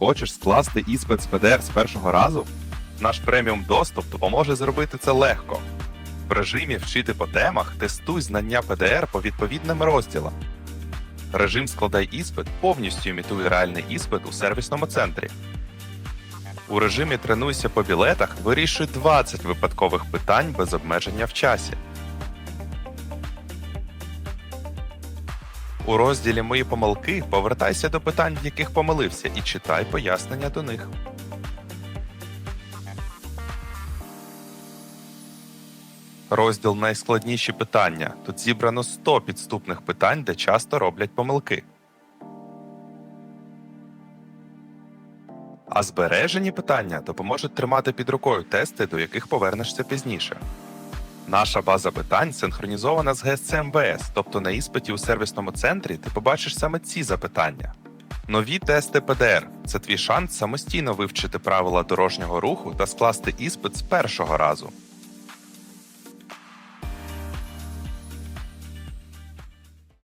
Хочеш скласти іспит з ПДР з першого разу? Наш преміум доступ допоможе зробити це легко. В режимі Вчити по темах тестуй знання ПДР по відповідним розділам. Режим Складай іспит повністю імітує реальний іспит у сервісному центрі. У режимі Тренуйся по білетах вирішуй 20 випадкових питань без обмеження в часі. У розділі Мої помилки повертайся до питань, в яких помилився, і читай пояснення до них. Розділ Найскладніші питання. Тут зібрано 100 підступних питань, де часто роблять помилки. А збережені питання допоможуть тримати під рукою тести, до яких повернешся пізніше. Наша база питань синхронізована з ГСЦ МВС, тобто на іспиті у сервісному центрі ти побачиш саме ці запитання. Нові тести ПДР це твій шанс самостійно вивчити правила дорожнього руху та скласти іспит з першого разу.